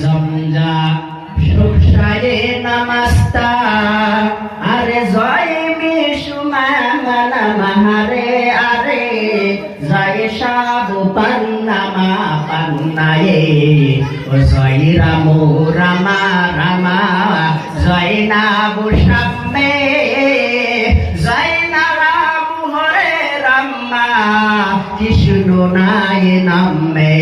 জমজা সুসারে আরে জয় জয় জয় রামু, রামা রামা। জয় নাবু সাম্মে জয় না হরে রাম্মা কৃষ্ণ নাই নামে।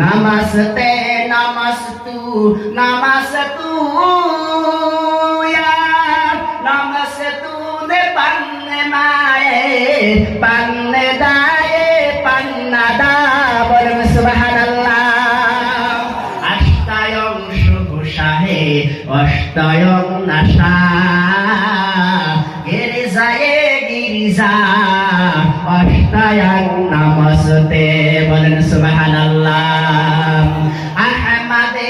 নমস্তে নমস্তু নমস্তু ya নমস্তু নে পান্নে মায়ে পান্নে দায়ে পান্না দা বলেন সুবহানাল্লাহ অষ্টায়ং সুভুষাহে অষ্টয়ং নাশা গিরিজায়ে গিরিজা অষ্টায়ং নমস্তে বলেন সুবহানাল্লাহ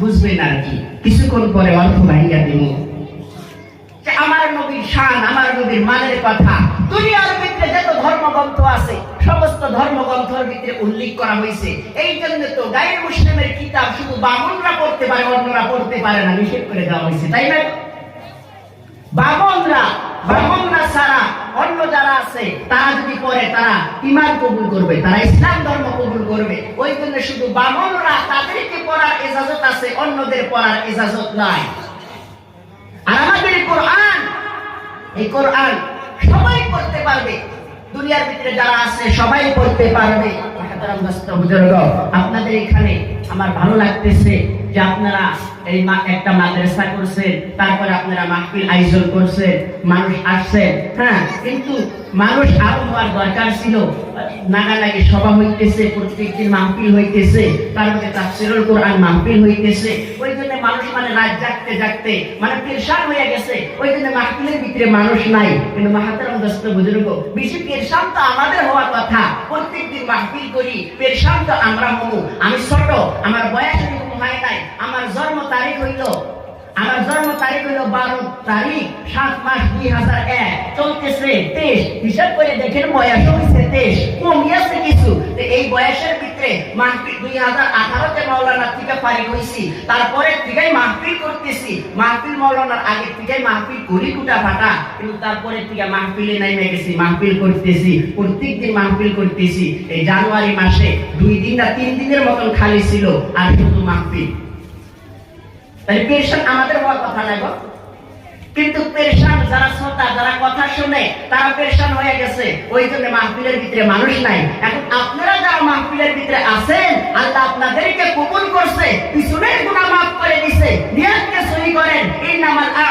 বুঝবেন আর কি। কিছুক্ষণ পরে অর্থ ভাইয়া দিব। আমার নবীর শান, আমার নবীর মানের কথা। দুনিয়ার ভিতরে যত ধর্মগ্রন্থ আছে, সমস্ত ধর্মগ্রন্থের ভিতরে উল্লেখ করা হয়েছে। এই জন্য তো গায়ের মুসলিমের কিতাব শুধু বামনরা পড়তে পারে, অন্যরা পড়তে পারে না, নিষেধ করে দেওয়া হয়েছে, তাই না? বামনরা বামনরা ছাড়া অন্য যারা আছে, তারা যদি পড়ে, তারা ইমান কবুল করবে, তারা ইসলাম ধর্ম কবুল করবে। ওই জন্য শুধু বামনরা তাদেরকে পড়ার এজাজত আছে অন্যদের পড়ার ইজাজত নাই। আর আমাদের কোরআন, এই কোরআন সবাই পড়তে পারবে। দুনিয়ার ভিতরে যারা আছে, সবাই পড়তে পারবে। আপনাদের এখানে আমার ভালো লাগতেছে। যে আপনারা এই একটা মাদ্রাসা করছেন তারপরে আপনারা মাহফিল আয়োজন করছেন মানুষ আসছেন হ্যাঁ কিন্তু মানুষ আরও হওয়ার দরকার ছিল। নাগানাগি সভা হইতেছে, প্রত্যেকদিন মাহফিল হইতেছে তারপরে তাফসিরুল কোরআন মাহফিল হইতেছে। ওই জন্য মানুষ মানে রাত জাগতে জাগতে মানে পেরেশান হয়ে গেছে। ওই জন্য মাহফিলের ভিতরে মানুষ নাই। কিন্তু মাহাতারাম দোস্ত বুজুর্গ, বেশি পেরেশান তো আমাদের হওয়ার কথা। প্রত্যেকদিন মাহফিল করি পেরেশান তো আমরা হব। আমি ছোট, আমার বয়স এরকম তাই। আমার জন্ম তারিখ হইল আমার জন্ম তারিখ হইল বারো তারিখ, সাত মাস দুই হাজার এক। চলতেছে তেইশ। হিসাব করে দেখেন বয়স হয়েছে তেইশ। কমিয়েছে কিছু। এই বয়সের ভিতরে মাহফিল দুই হাজার আঠারোতে মাওলানা থেকে পারি হয়েছি। তারপরে থেকেই মাহফিল করতেছি। মাহফিল মাওলানার আগে থেকে মাহফিল করি কুটা ফাটা। কিন্তু তারপরে থেকে মাহফিলে নেমে গেছি। মাহফিল করতেছি। প্রত্যেক দিন মাহফিল করতেছি। এই জানুয়ারি মাসে দুই দিন না তিন দিনের মতন খালি ছিল। আর শুধু মাহফিল পেরেশান আমাদের হওয়ার কথা। কিন্তু যারা শ্রোতা, যারা কথা শুনে, তারা হয়ে গেছে। ওই জন্য মাহফিলের ভিতরে মানুষ নাই। এখন আপনারা যারা মাহফিলের ভিতরে আছেন, আল্লাহ আপনাদেরকে কবুল করছে, পিছনের গুনাহ মাফ করে দিছে। করেন। এই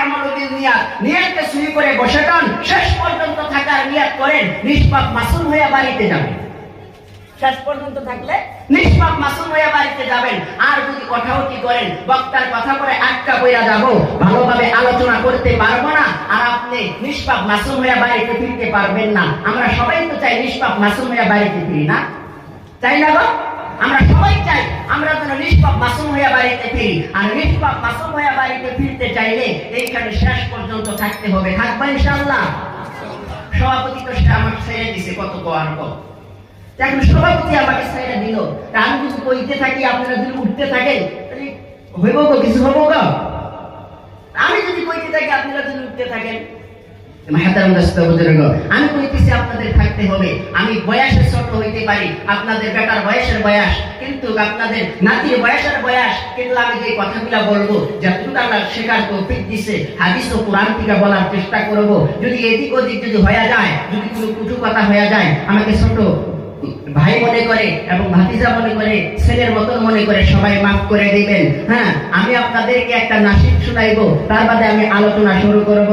আমালু নিয়াত করে বসে শেষ পর্যন্ত থাকার নিয়াত করেন। নিষ্পাপ মাসুম হয়ে বাড়িতে যাবেন। শেষ পর্যন্ত থাকলে নিষ্পাপ মাসুম হয়ে বাড়িতে যাবেন। আর যদি কথা উঠি করেন, বক্তার কথা করে আটকা বইয়া যাব। ভালোভাবে আলোচনা করতে পারব না, আর আপনি নিষ্পাপ মাসুম হয়ে বাড়িতে ফিরতে পারবেন না। আমরা সবাই তো চাই নিষ্পাপ মাসুম হয়ে বাড়িতে ফিরি না। চাই না গো? আমরা সবাই চাই আমরা যেন নিষ্পাপ মাসুম হয়ে বাড়িতে ফিরি। আর নিষ্পাপ মাসুম হয়ে বাড়িতে ফিরতে চাইলে এইখানে শেষ পর্যন্ত থাকতে হবে। থাকবা ইনশাআল্লাহ। সভাপতি তো সে আমার ছেড়ে দিছে কত কোয়ার কত সভাপতি আমাকে সাইডে দিল। আমি যদি কইতে থাকি, আপনারা যদি উঠতে থাকেন হইব গো, কিছু হব গো। আমি যদি কইতে থাকি, আপনারা যদি উঠতে থাকেন। আমি কইতেছি আপনাদের থাকতে হবে। আমি ছোট হইতে পারি, আপনাদের বেটার বয়সের বয়স, কিন্তু আপনাদের নাতির বয়সের বয়স, কিন্তু আমি যে কথাগুলা বলব যতটুকু আল্লাহ শেখার তৌফিক দিছে, হাদিস ও কোরআন থেকে বলার চেষ্টা করব। যদি এদিক ওদিক যদি হয়ে যায়, যদি কোনো কুটু কথা হয়ে যায়, আমাকে ছোট ভাই মনে করে এবং ভাতিজা মনে করে, ছেলের মতন মনে করে সবাই মাফ করে দিবেন। হ্যাঁ আমি আপনাদেরকে একটা নাসিক শুনাইবো, তার বাদে আমি আলোচনা শুরু করব।